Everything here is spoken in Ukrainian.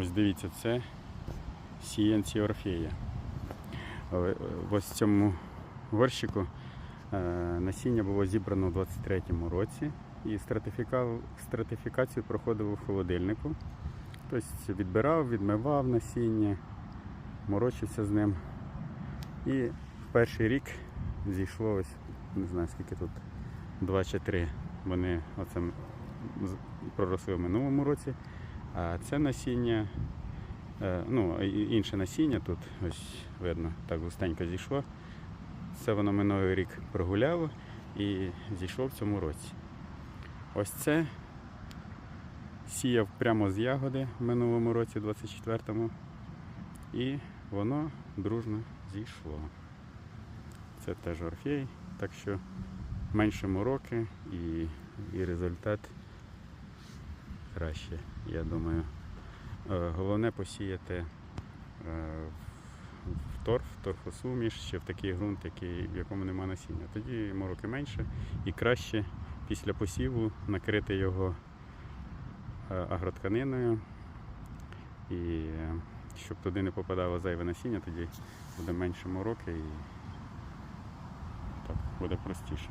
Ось дивіться, це сіянці Орфея. Е, Ось в цьому горщику е, насіння було зібрано у 23-му році і стратифікацію проходив у холодильнику. Тобто відбирав, відмивав насіння, морочився з ним. І в перший рік зійшло ось, не знаю скільки тут, два чи три. Вони оце проросли в минулому році. А це насіння, е, ну, інше насіння тут, ось видно, так густенько зійшло. Це воно минулий рік прогуляло і зійшло в цьому році. Ось це сіяв прямо з ягоди в минулому році, 24-му, і воно дружно зійшло. Це теж орфей, так що менше мороки і, і результат краще, я думаю. Е, Головне посіяти е, в- торф, торфосуміш, ще в такий ґрунт, який, в якому нема насіння. Тоді мороки менше і краще після посіву накрити його е, агротканиною. І щоб туди не попадало зайве насіння, тоді буде менше мороки і так буде простіше.